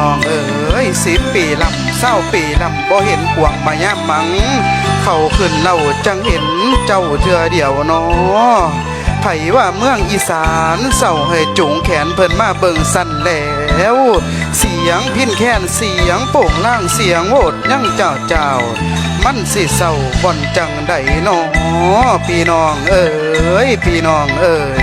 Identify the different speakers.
Speaker 1: น้องเอ้ยสิบปีลำเศร้าปีลำบ่เห็นกวางมายามมัง เข้าขึ้นเล่าจังเห็นเจ้าเธอเดียวเนอไผว่าเมืองอีสานเศร้าให้จุงแขนเพิ่นมาเบิ่งสั่นแล้ว เสียงพินแค้นเสียงโป่งล่างเสียงโอดยังเจ้าเจ้า มันสิเศร้าบ่อนจังใดนอพี่น้องเอ้ยพี่น้องเอ้ย